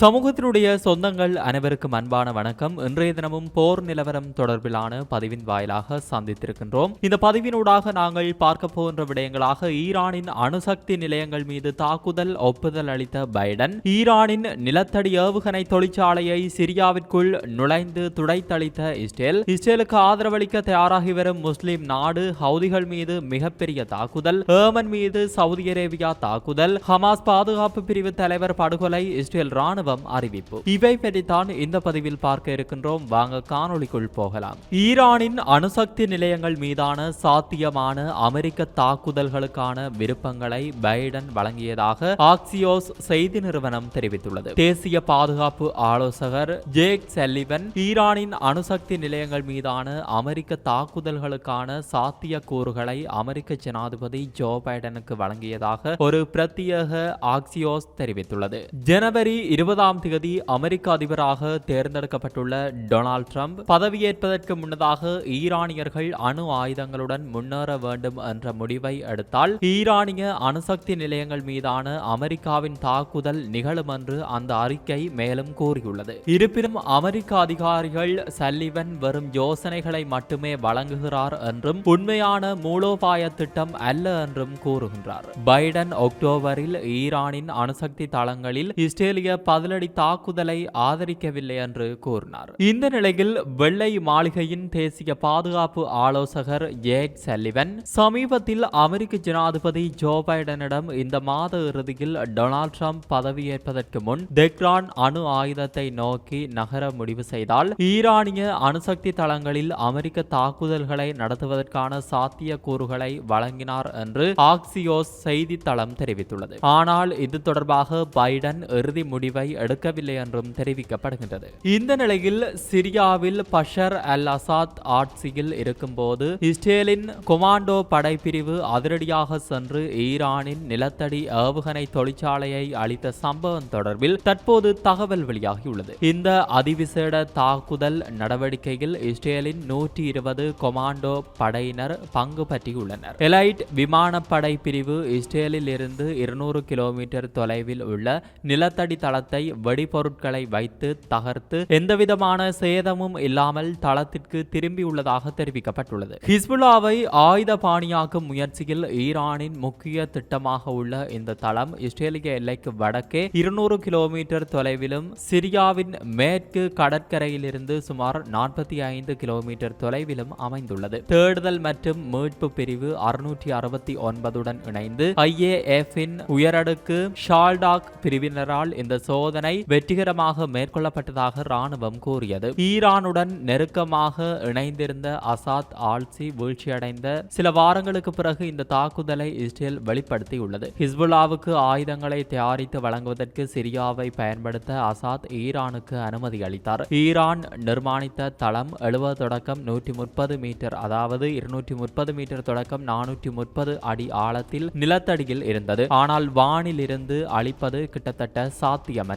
சமூகத்தினுடைய சொந்தங்கள் அனைவருக்கும் அன்பான வணக்கம். இன்றைய தினமும் போர் நிலவரம் தொடர்பிலான பதிவின் வாயிலாக சந்தித்திருக்கின்றோம். இந்த பதிவினூடாக நாங்கள் பார்க்க போகின்ற விடயங்களாக ஈரானின் அணுசக்தி நிலையங்கள் மீது தாக்குதல் ஒப்புதல் அளித்த பைடன் ஈரானின் நிலத்தடி ஏவுகணை தொழிற்சாலையை சிரியாவிற்குள் நுழைந்து துடைத்தளித்த இஸ்ரேல். இஸ்ரேலுக்கு ஆதரவளிக்க தயாராகி வரும் முஸ்லிம் நாடு ஹவுதிகள் மீது மிகப்பெரிய தாக்குதல் ஏமன் மீது சவுதி அரேபியா தாக்குதல் ஹமாஸ் பாதுகாப்பு பிரிவு தலைவர் படுகொலை இஸ்ரேல் ராணுவம் அறிவிப்பு. இவை பற்றித்தான் இந்த பதிவில் பார்க்க இருக்கின்றோம். வாங்க காணொலிக்குள் போகலாம். ஈரானின் அணுசக்தி நிலையங்கள் மீதான சாத்தியமான அமெரிக்க தாக்குதல்களுக்கான விருப்பங்களை பைடன் வழங்கியதாக ஆக்சியோஸ் செய்தி நிறுவனம் தெரிவித்துள்ளது. தேசிய பாதுகாப்பு ஆலோசகர் ஜேக் செல்லிவன் ஈரானின் அணுசக்தி நிலையங்கள் மீதான அமெரிக்க தாக்குதல்களுக்கான சாத்திய கூறுகளை அமெரிக்க ஜனாதிபதி ஜோ பைடனுக்கு வழங்கியதாக ஒரு பிரத்யேக ஆக்சியோஸ் தெரிவித்துள்ளது. ஜனவரி இருபதாம் தேதி அமெரிக்க அதிபராக தேர்ந்தெடுக்கப்பட்டுள்ள டொனால்ட் ட்ரம்ப் பதவியேற்பதற்கு முன்னதாக ஈரானியர்கள் அணு ஆயுதங்களுடன் முன்னேற வேண்டும் என்ற முடிவை எடுத்தால் ஈரானிய அணுசக்தி நிலையங்கள் மீதான அமெரிக்காவின் தாக்குதல் நிகழும் என்று அந்த அறிக்கை மேலும் கூறியுள்ளது. இருப்பினும் அமெரிக்க அதிகாரிகள் சல்லிவன் வெறும் யோசனைகளை மட்டுமே வழங்குகிறார் என்றும் உண்மையான மூலோபாய திட்டம் அல்ல என்றும் கூறுகின்றார். பைடன் அக்டோபரில் ஈரானின் அணுசக்தி தளங்களில் இஸ்ரேலிய பதிலடி தாக்குதலை ஆதரிக்கவில்லை என்று கூறினார். இந்த நிலையில் வெள்ளை மாளிகையின் தேசிய பாதுகாப்பு ஆலோசகர் ஜேக் சல்லிவன் சமீபத்தில் அமெரிக்க ஜனாதிபதி ஜோ பைடனிடம் இந்த மாத இறுதியில் டொனால்ட் ட்ரம்ப் பதவியேற்பதற்கு முன் தெக்ரான் அணு ஆயுதத்தை நோக்கி நகர முடிவு செய்தால் ஈரானிய அணுசக்தி தளங்களில் அமெரிக்க தாக்குதல்களை நடத்துவதற்கான சாத்திய கூறுகளை வழங்கினார் என்று ஆக்சியோஸ் செய்தித்தளம் தெரிவித்துள்ளது. ஆனால் இது தொடர்பாக பைடன் இறுதி முடிவை எடுக்கவில்லை என்றும் தெரிவிக்கப்படுகின்றது. இந்த நிலையில் சிரியாவில் பஷர் அல் அசாத் ஆட்சியில் இருக்கும்போது இஸ்ரேலின் கொமாண்டோ படைப்பிரிவு அதிரடியாக சென்று ஈரானின் நிலத்தடி ஏவுகணை தொழிற்சாலையை அளித்த சம்பவம் தொடர்பில் தற்போது தகவல் வெளியாகியுள்ளது. இந்த அதிவிசேட தாக்குதல் நடவடிக்கையில் இஸ்ரேலின் நூற்றி இருபது கொமாண்டோ படையினர் பங்கு பற்றியுள்ளனர். எலைட் விமானப்படை பிரிவு இஸ்ரேலில் இருந்து இருநூறு கிலோமீட்டர் தொலைவில் உள்ள நிலத்தடி தளத்தை வெடிபொருட்களை வைத்து தகர்த்து எந்தவிதமான சேதமும் இல்லாமல் தளத்திற்கு திரும்பியுள்ளதாக தெரிவிக்கப்பட்டுள்ளது. ஹிஸ்புல்லாவை ஆயுத பாணியாக்கும் முயற்சியில் ஈரானின் முக்கிய திட்டமாக உள்ள இந்த தளம் இஸ்ரேலிய எல்லைக்கு வடக்கே இருநூறு கிலோமீட்டர் தொலைவிலும் சிரியாவின் மேற்கு கடற்கரையிலிருந்து சுமார் நாற்பத்தி ஐந்து கிலோமீட்டர் தொலைவிலும் அமைந்துள்ளது. தேடுதல் மற்றும் மீட்பு பிரிவு அறுநூற்றி அறுபத்தி ஒன்பதுடன் இணைந்து ஐஏஎஃப் உயரடுக்கு ஷால்டாக் பிரிவினரால் இந்த சோதனை வெற்றிகரமாக மேற்கொள்ளப்பட்டதாக ராணுவம் கூறியது. ஈரானுடன் நெருக்கமாக இணைந்திருந்த அசாத் ஆல்சி வீழ்ச்சியடைந்த சில வாரங்களுக்கு பிறகு இந்த தாக்குதலை இஸ்ரேல் வெளிப்படுத்தியுள்ளது. ஹிஸ்புல்லாவுக்கு ஆயுதங்களை தயாரித்து வழங்குவதற்கு சிரியாவை பயன்படுத்த அசாத் ஈரானுக்கு அனுமதி அளித்தார். ஈரான் நிர்மாணித்த தளம் எழுபது தொடக்கம் நூற்றி முப்பது மீட்டர் அதாவது இருநூற்றி முப்பது மீட்டர் தொடக்கம் நானூற்றி முப்பது அடி ஆழத்தில் நிலத்தடியில் இருந்தது. ஆனால் வானிலிருந்து அழிப்பது கிட்டத்தட்ட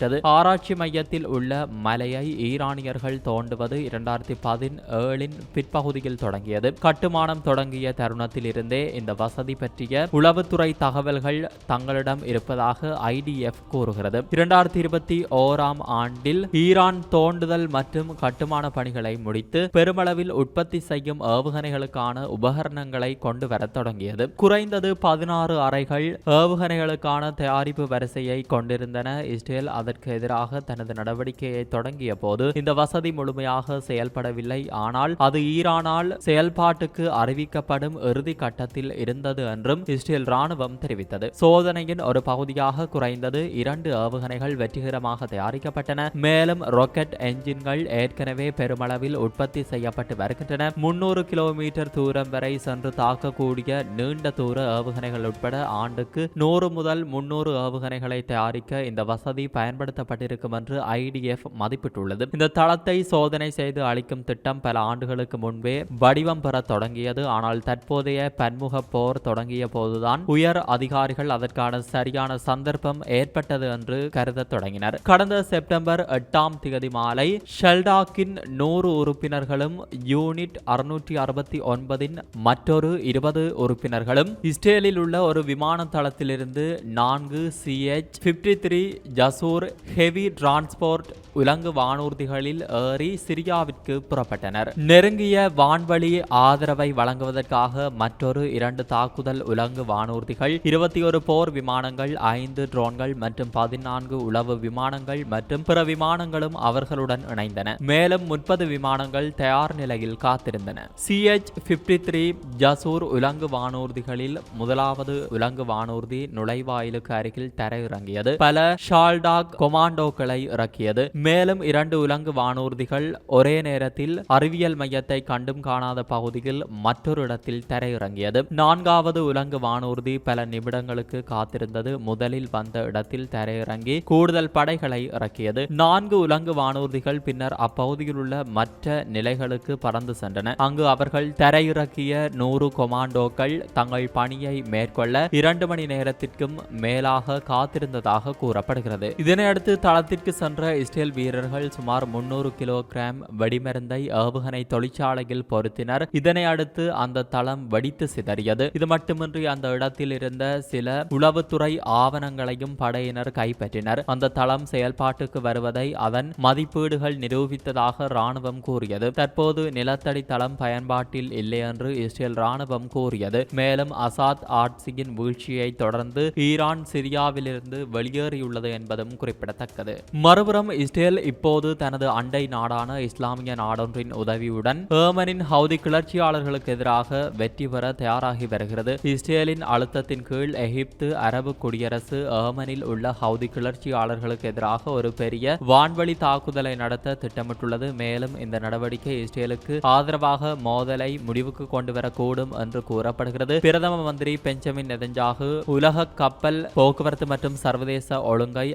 சாத்தியமற்றது ஆராய்ச்சி மையத்தில் உள்ள மலையை ஈரானியர்கள் தோண்டுவது இரண்டாயிரத்தி பதினேழின் பிற்பகுதியில் தொடங்கியது. கட்டுமானம் தொடங்கிய தருணத்தில் இருந்தே இந்த வசதி பற்றிய உளவுத்துறை தகவல்கள் தங்களிடம் இருப்பதாக ஐடிஎஃப் கூறுகிறது. இரண்டாயிரத்தி இருபத்தி ஓராம் ஆண்டில் ஈரான் தோண்டுதல் மற்றும் கட்டுமான பணிகளை முடித்து பெருமளவில் உற்பத்தி செய்யும் ஏவுகணைகளுக்கான உபகரணங்களை கொண்டு வரத் தொடங்கியது. குறைந்தது பதினாறு அறைகள் ஏவுகணைகளுக்கான தயாரிப்பு வரிசையை கொண்டிருந்தன. இஸ்ரேல் அதற்கு எதிராக தனது நடவடிக்கையை தொடங்கிய போது இந்த வசதி முழுமையாக செயல்படவில்லை. ஆனால் அது ஈரானால் செயல்பாட்டுக்கு அறிவிக்கப்படும் இறுதி கட்டத்தில் இருந்தது என்றும் இஸ்ரேல் ராணுவம் தெரிவித்தது. சோதனையின் ஒரு பகுதியாக குறைந்தது இரண்டு ஏவுகணைகள் வெற்றிகரமாக தயாரிக்கப்பட்டன. மேலும் ராக்கெட் என்ஜின்கள் ஏற்கனவே பெருமளவில் உற்பத்தி செய்யப்பட்டு வருகின்றன. முன்னூறு கிலோமீட்டர் தூரம் வரை சென்று தாக்கக்கூடிய நீண்ட தூர ஏவுகணைகள் உட்பட ஆண்டுக்கு நூறு முதல் முன்னூறு ஏவுகணைகளை தயாரிக்க இந்த வசதி பயன்படுத்தப்பட்டிருக்கும் என்று ஐடிஎஃப் மதிப்பிட்டுள்ளது. இந்த தளத்தை சோதனை செய்து அளிக்கும் திட்டம் பல ஆண்டுகளுக்கு முன்பே வடிவம் பெற தொடங்கியது. ஆனால் தற்போதைய பன்முக போர் தொடங்கிய போதுதான் உயர் அதிகாரிகள் அதற்கான சரியான சந்தர்ப்பம் ஏற்பட்டது என்று கருத தொடங்கினர். கடந்த செப்டம்பர் எட்டாம் திகதி மாலை ஷெல்டாக்கின் நூறு உறுப்பினர்களும் யூனிட் அறுநூற்றி அறுபத்தி ஒன்பதின் மற்றொரு இருபது உறுப்பினர்களும் இஸ்ரேலில் உள்ள ஒரு விமான தளத்திலிருந்து நான்கு சிஎச் பிப்டி த்ரீ ஜசூர் முன்னூறு ஹெவி டிரான்ஸ்போர்ட் உலங்கு வானூர்திகளில் ஏறி சிரியாவிற்கு புறப்பட்டனர். நெருங்கிய வான்வழி ஆதரவை வழங்குவதற்காக மற்றொரு இரண்டு தாக்குதல் உலங்கு வானூர்திகள் இருபத்தி ஒரு போர் விமானங்கள் ஐந்து ட்ரோன்கள் மற்றும் பதினான்கு உளவு விமானங்கள் மற்றும் பிற விமானங்களும் அவர்களுடன் இணைந்தன. மேலும் முப்பது விமானங்கள் தயார் நிலையில் காத்திருந்தன. சிஎச் பிப்டி த்ரீ ஜசூர் உலங்கு வானூர்திகளில் முதலாவது உலங்கு வானூர்தி நுழைவாயிலுக்கு அருகில் தரையிறங்கியது. பல ஷால்டாக் கொமாண்டோக்களை இறக்கியது. மேலும் இரண்டு உலங்கு வானூர்திகள் ஒரே நேரத்தில் அறிவியல் மையத்தை கண்டும் காணாத பகுதியில் மற்றொரு இடத்தில் தரையிறங்கியது. நான்காவது உலங்கு வானூர்தி பல நிமிடங்களுக்கு காத்திருந்தது. முதலில் வந்த இடத்தில் தரையிறங்கி கூடுதல் படைகளை இறக்கியது. நான்கு உலங்கு வானூர்திகள் பின்னர் அப்பகுதியில் உள்ள மற்ற நிலைகளுக்கு பறந்து சென்றன. அங்கு அவர்கள் தரையிறக்கிய நூறு கொமாண்டோக்கள் தங்கள் பணியை மேற்கொள்ள இரண்டு மணி நேரத்திற்கும் மேலாக காத்திருந்ததாக கூறப்படுகிறது. இதன் இதனையடுத்து தளத்திற்கு சென்ற இஸ்ரேல் வீரர்கள் சுமார் முன்னூறு கிலோகிராம் வெடிமருந்தை ஏவுகணை தொழிற்சாலையில் பொருத்தினர். இதனை அடுத்து அந்த தளம் வடித்து சிதறியது. இது மட்டுமின்றி அந்த இடத்தில் இருந்த சில உளவுத்துறை ஆவணங்களையும் படையினர் கைப்பற்றினர். அந்த தளம் செயல்பாட்டுக்கு வருவதை அதன் மதிப்பீடுகள் நிரூபித்ததாக ராணுவம் கூறியது. தற்போது நிலத்தடி தளம் பயன்பாட்டில் இல்லை என்று இஸ்ரேல் ராணுவம் கூறியது. மேலும் அசாத் ஆட்சியின் வீழ்ச்சியை தொடர்ந்து ஈரான் சிரியாவிலிருந்து வெளியேறியுள்ளது என்பதும் குறிப்பிடத்தக்கது. மறுபுறம் இஸ்ரேல் இப்போது தனது அண்டை நாடான இஸ்லாமிய நாடொன்றின் உதவியுடன் ஏமனின் ஹவுதி கிளர்ச்சியாளர்களுக்கு எதிராக வெற்றி பெற தயாராகி வருகிறது. இஸ்ரேலின் அழுத்தத்தின் கீழ் எகிப்து அரபு குடியரசு ஏமனில் உள்ள ஹவுதி கிளர்ச்சியாளர்களுக்கு எதிராக ஒரு பெரிய வான்வழி தாக்குதலை நடத்த திட்டமிட்டுள்ளது. மேலும் இந்த நடவடிக்கை இஸ்ரேலுக்கு ஆதரவாக மோதலை முடிவுக்கு கொண்டு வரக்கூடும் என்று கூறப்படுகிறது. பிரதம மந்திரி பெஞ்சமின் நெதஞ்சாகு உலக கப்பல் போக்குவரத்து மற்றும் சர்வதேச ஒழுங்கை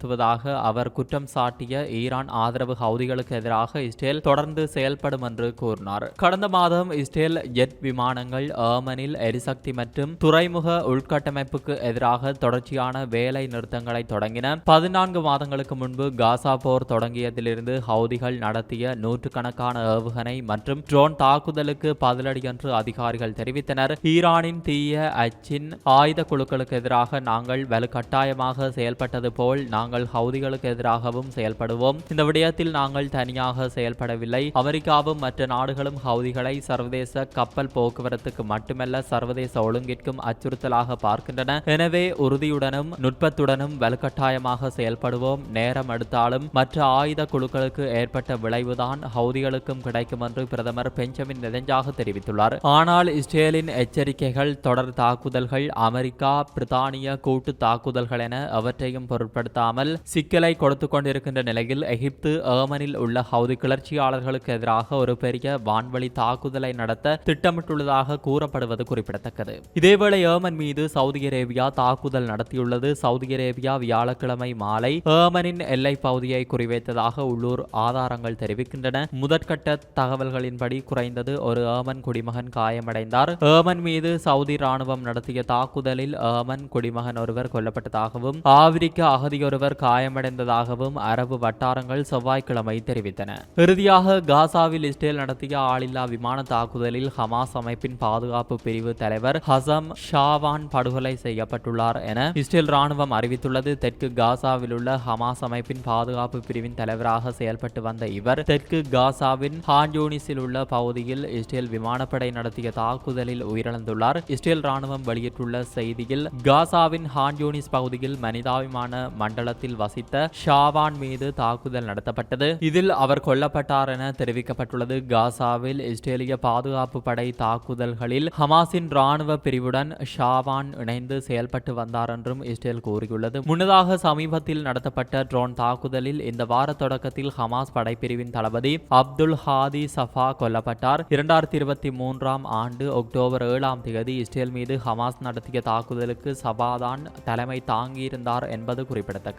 செலுத்துவதாக அவர் குற்றம் சாட்டிய ஈரான் ஆதரவு ஹவுதிகளுக்கு எதிராக இஸ்ரேல் தொடர்ந்து செயல்படும் என்று கூறினார். கடந்த மாதம் இஸ்ரேல் ஜெட் விமானங்கள் ஏமனில் எரிசக்தி மற்றும் துறைமுக உள்கட்டமைப்புக்கு எதிராக தொடர்ச்சியான வேலை நிறுத்தங்களை தொடங்கின. பதினான்கு மாதங்களுக்கு முன்பு காசா போர் தொடங்கியதிலிருந்து ஹவுதிகள் நடத்திய நூற்றுக்கணக்கான ஏவுகணை மற்றும் ட்ரோன் தாக்குதலுக்கு பதிலடி என்று அதிகாரிகள் தெரிவித்தனர். ஈரானின் தீய அச்சின் ஆயுத குழுக்களுக்கு எதிராக நாங்கள் வலுக்கட்டாயமாக செயல்பட்டது போல் நாங்கள் ஹவுதிகளுக்கு எதிராகவும் செயல்படுவோம். இந்த விடயத்தில் நாங்கள் தனியாக செயல்படவில்லை. அமெரிக்காவும் மற்ற நாடுகளும் ஹவுதிகளை சர்வதேச கப்பல் போக்குவரத்துக்கு மட்டுமல்ல சர்வதேச ஒழுங்கிற்கும் அச்சுறுத்தலாக பார்க்கின்றன. எனவே உறுதியுடனும் நுட்பத்துடனும் வலுக்கட்டாயமாக செயல்படுவோம். நேரம் எடுத்தாலும் மற்ற ஆயுத குழுக்களுக்கு ஏற்பட்ட விளைவுதான் ஹவுதிகளுக்கும் கிடைக்கும் என்று பிரதமர் பெஞ்சமின் நெதஞ்சாக தெரிவித்துள்ளார். ஆனால் இஸ்ரேலின் எச்சரிக்கைகள் தொடர் தாக்குதல்கள் அமெரிக்கா பிரித்தானிய கூட்டு தாக்குதல்கள் என அவற்றையும் பொருட்படுத்தாமல் இல்லாமல் சிக்கலை கொடுத்து கொண்டிருக்கின்ற நிலையில் எகிப்து ஏமனில் உள்ள ஹவுதி கிளர்ச்சியாளர்களுக்கு எதிராக ஒரு பெரிய வான்வழி தாக்குதலை நடத்த திட்டமிட்டுள்ளதாக கூறப்படுவது குறிப்பிடத்தக்கது. இதேவேளை ஏமன் மீது சவுதி அரேபியா தாக்குதல் நடத்தியுள்ளது. சவுதி அரேபியா வியாழக்கிழமை மாலை ஏமனின் எல்லை பகுதியை குறிவைத்ததாக உள்ளூர் ஆதாரங்கள் தெரிவிக்கின்றன. முதற்கட்ட தகவல்களின்படி குறைந்தது ஒரு ஏமன் குடிமகன் காயமடைந்தார். ஏமன் மீது சவுதி ராணுவம் நடத்திய தாக்குதலில் ஏமன் குடிமகன் ஒருவர் கொல்லப்பட்டதாகவும் ஆப்பிரிக்க அகதியொருவர் ஒருவர் காயமடைந்ததாகவும் அரபு வட்டாரங்கள் செவ்வாய்க்கிழமை தெரிவித்தன. இறுதியாக காசாவில் இஸ்ரேல் நடத்திய ஆளில்லா விமான தாக்குதலில் ஹமாஸ் அமைப்பின் பாதுகாப்பு பிரிவு தலைவர் ஹசம் ஷாவான் படுகொலை செய்யப்பட்டுள்ளார் என இஸ்ரேல் ராணுவம் அறிவித்துள்ளது. தெற்கு காசாவில் உள்ள ஹமாஸ் அமைப்பின் பாதுகாப்பு பிரிவின் தலைவராக செயல்பட்டு வந்த இவர் தெற்கு காசாவின் ஹான்யூனிஸில் உள்ள பகுதியில் இஸ்ரேல் விமானப்படை நடத்திய தாக்குதலில் உயிரிழந்துள்ளார். இஸ்ரேல் ராணுவம் வெளியிட்டுள்ள செய்தியில் காசாவின் ஹான்யூனிஸ் பகுதியில் மனிதாபிமான மண்டல மண்டலத்தில் வசித்த ஷாவான் மீது தாக்குதல் நடத்தப்பட்டது. இதில் அவர் கொல்லப்பட்டார் என தெரிவிக்கப்பட்டுள்ளது. காசாவில் இஸ்ரேலிய பாதுகாப்பு படை தாக்குதல்களில் ஹமாஸின் ராணுவ பிரிவுடன் ஷாவான் இணைந்து செயல்பட்டு வந்தார் என்றும் இஸ்ரேல் கூறியுள்ளது. முன்னதாக சமீபத்தில் நடத்தப்பட்ட ட்ரோன் தாக்குதலில் இந்த வார தொடக்கத்தில் ஹமாஸ் படைப்பிரிவின் தளபதி அப்துல் ஹாதி சஃபா கொல்லப்பட்டார். இரண்டாயிரத்தி இருபத்தி மூன்றாம் ஆண்டு அக்டோபர் ஏழாம் தேதி இஸ்ரேல் மீது ஹமாஸ் நடத்திய தாக்குதலுக்கு சபாதான் தலைமை தாங்கியிருந்தார் என்பது குறிப்பிடத்தக்கது.